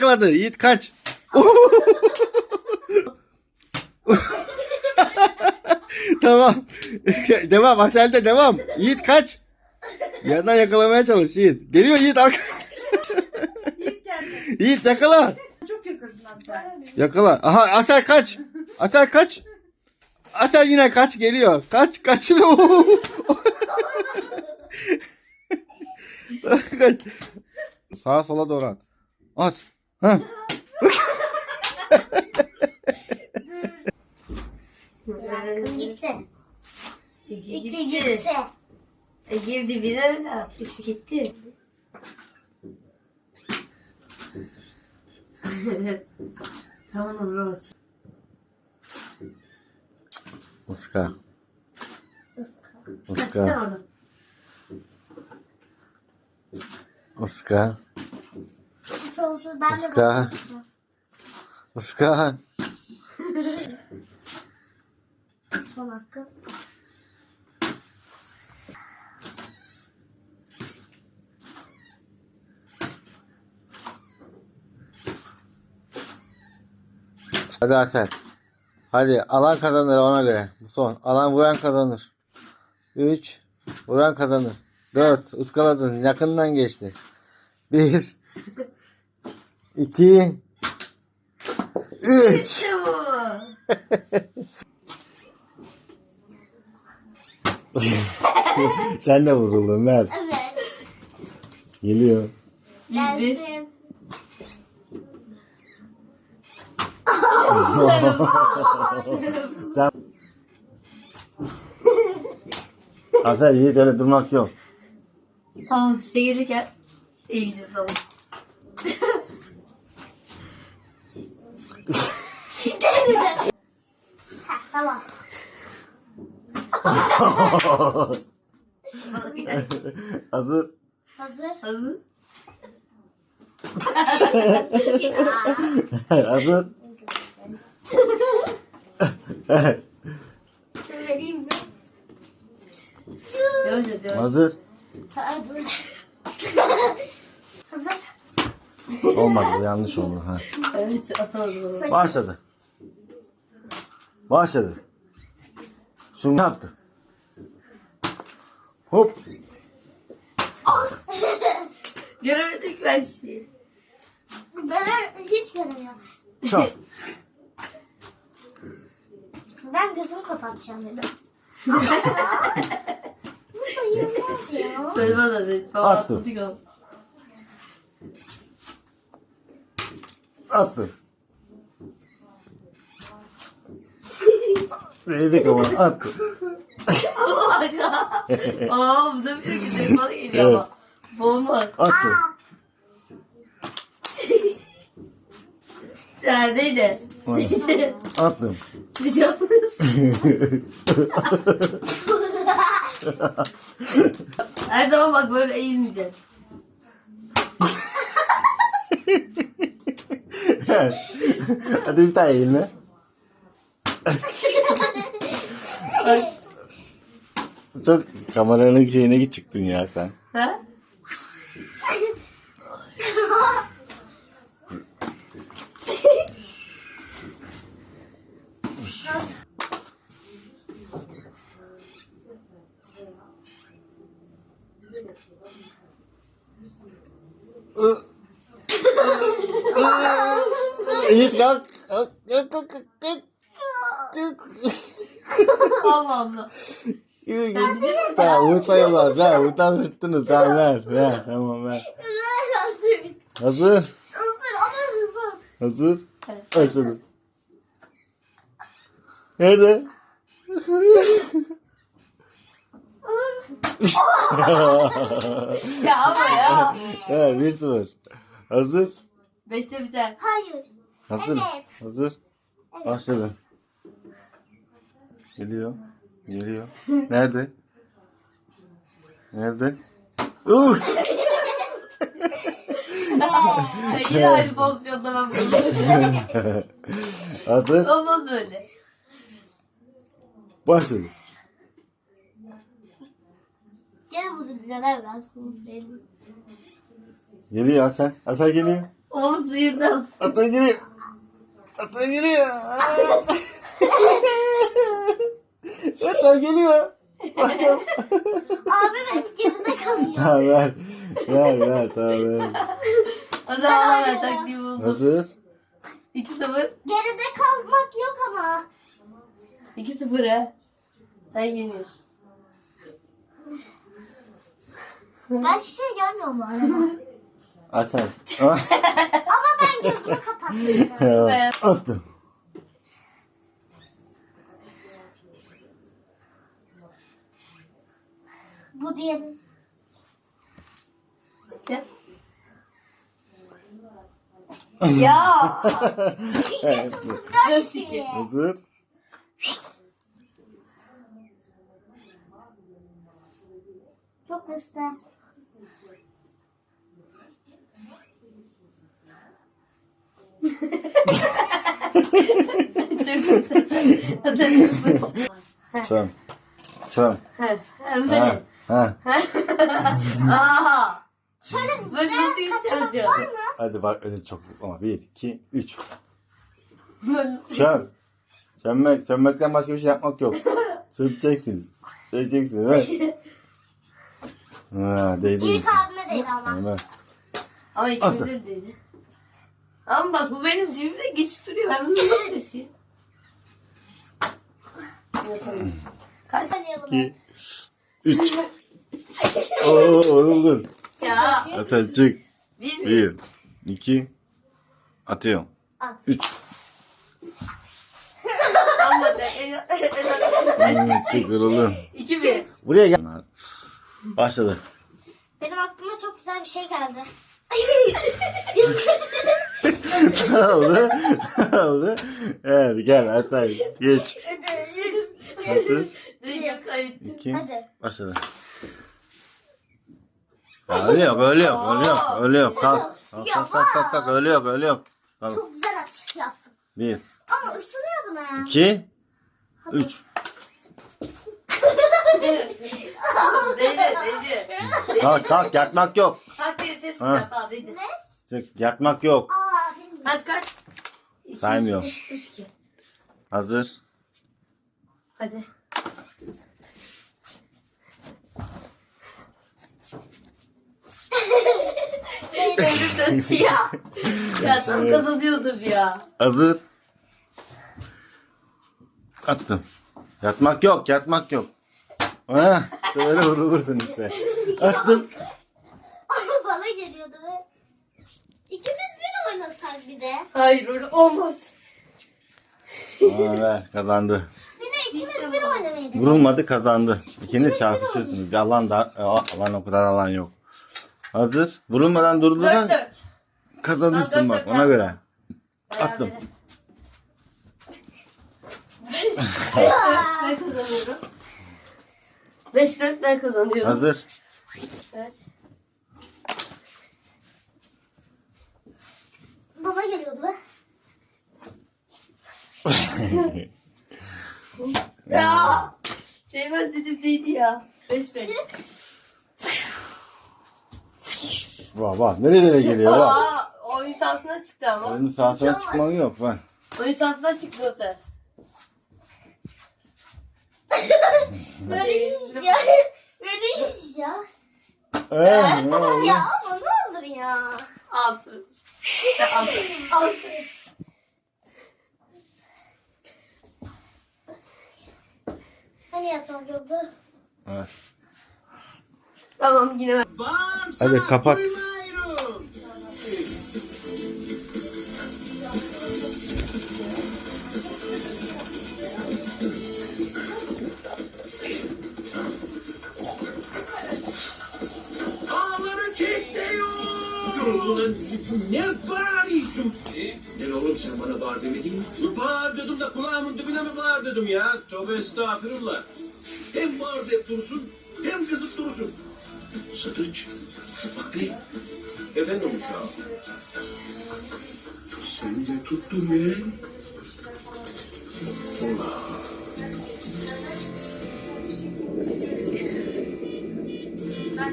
yakaladı. Yiğit kaç. tamam. devam. Asel'de devam. Yiğit kaç. Yerden yakalamaya çalış Yiğit. Geliyor Yiğit. arka- İlk geldi. Yiğit yakala. Çok yakınsın Asel. Yakala. Aha Asel kaç. Asel kaç. Asel yine kaç geliyor. Kaç kaçıyor. kaç. Sağa sola doğru at. At. Ha. Gitti. İki İki gitti. gitti. E, girdi de atmış gitti. tamam Rose. Iska. Kaçacaksın Iska. oradan. Iska. Oldu. Ben de Iska. bakacağım. Iska. Son hakkı. Hadi Asel. Hadi alan kazanır ona göre. Bu son. Alan vuran kazanır. 3. Vuran kazanır. 4. Iskaladın. Yakından geçti. 1. 2. 3. İşte bu. Sen de vuruldun ver. Evet. Geliyor. Gelsin. Sen... Asel Yiğit öyle durmak yok. Tamam gelirken eğileceğiz tamam. Hazır. Hazır. Hazır. Hazır. Vereyim mi? Yavaş yavaş yavaş. Hazır. Hazır. Hazır. Olmadı bu yanlış oldu. Ha. Evet onu. Başladı. Başladı. Şunu ne yaptı? Hop. Göremedik ben şeyi. Ben hiç göremiyorum. Çal. Ben gözümü kapatacağım dedim. Bu sayılmaz ya. Duyma da dedi. Baba Attım. atladık onu. Attı. Neydik ama attı. Aa bu da bir güzel bana geliyor ama. Bomba. Attı. Neredeydi? Neydi? Attım. Dışarısı. Her zaman bak böyle eğilmeyeceksin. Hadi bir tane eğilme. Bak. Çok kameranın şeyine çıktın ya sen. Ha? Yiğit kalk. Kalk. Kalk. Kalk. Kalk. Allah Allah. Tamam sayılmaz. Ver. Buradan hırttınız. Tamam ver. Ver. Tamam ver. Hazır. Hazır. Hazır ama hızlı. Hazır. Evet. Nerede? Ya ama ya. Evet bir sıfır. Hazır. Beşte biter. Hayır. Hazır. Evet. Hazır. Başladı. Geliyor. Geliyor. Nerede? Nerede? Uh! Yine aynı pozisyonda ben buradayım. Hazır. Olmaz böyle. Başladı. Gel burada dizeler ben sana söyleyeyim. Geliyor Hasan. Hasan geliyor. O suyundan. Ata giriyor. Ata giriyor. Ata geliyor. Abi ben geride kalıyorum. Tamam ver. Ver ver tamam ver. O zaman ben taktiği buldum. Hazır. 2-0. Geride kalmak yok ama. 2-0 he. Sen yeniyorsun. Ben şişe görmüyorum bu arada. At sen. Ama ben gözümü kapattım. Attım. Bu. Gel. ya. Evet. Diye. Hazır. Çok hızlı. Çöm. He. Ha. Böyle. Ha. Aha. Şöyle Böyle kaçamak yapacağız? var mı? Hadi bak öyle çok zıplama. Bir, iki, üç. Böyle. Çöm. Çömmek. Çömmekten başka bir şey yapmak yok. Çöpeceksiniz. Çöpeceksiniz. Evet. Ha, değdi. İlk abime değil ama. Ama ikimiz de dedi. Ama bak bu benim cebimde geçip duruyor. Ben bunu nasıl geçeyim? Kaç Oynayalım. İki, üç. Oo, oruldun. ya? Ata çık. Bir? Bir, iki, atıyorum. At. Üç. En Hmm, çık yoruldun. İki mi? Buraya gel. Başladı. Benim aklıma çok güzel bir şey geldi. Ne oldu? Ne oldu? Evet gel Atay. Geç. Hazır. Dünya kayıttı. İki. Hadi. Başladı. Ya öyle yok, öyle yok, öyle yok, öyle yok. Kalk. Kalk, kalk, kalk, kalk, kalk. öyle yok, öyle yok. Kalk. Çok güzel atış yaptım. Bir, Ama ısınıyordum ha. iki, üç. Değdi değdi. Kalk, kalk, yatmak yok. Kalk diye ses Ha. çıkart. Değdi. Çık, yatmak yok. Aa bilmiyorum. Kaç kaç? Saymıyorum. Üç iki. Hazır. Hadi. Elim döndü ya. Ya tam kazanıyordum ya. Hazır. Attım. Yatmak yok, yatmak yok. Ha, böyle vurulursun işte. Attım. Bana geliyordu ve ikimiz bir oynasak bir de. Hayır öyle olmaz. Aa, ver, kazandı. Bir de ikimiz bir oynamayı Vurulmadı kazandı. İkiniz çarpışırsınız. Alan da e, alan o kadar alan yok. Hazır. Vurulmadan durdurursan Dört dört. kazanırsın bak ona göre. Berabere. Attım. Beş dört ben kazanıyorum. Beş dört ben kazanıyorum. Hazır. Evet. Bana geliyordu ve Ya. Şey ben dedim değdi ya. Beş beş. Vah vah. Nereye nereye geliyor bak. Aa, oyun şansına çıktı ama. Oyunun sahasına çıkman yok bak. Oyun şansına çıktı o sen. Böyle yiyeceğim. Ee? Ya ama ne olur ya. Altı. Altı. Altı. Hani yatmak yoktu. Evet. Tamam yine ben. Hadi kapat. Ulan ne bağırıyorsun? Ne oğlum sen bana bağır demedin mi? Bağır dedim de kulağımın dibine mi bağır dedim ya? Tövbe estağfurullah. Hem bağır deyip dursun hem kızıp dursun. Sadıç bak bir. Efendim uşağım. Sen de tuttun ya. Ulan. Ben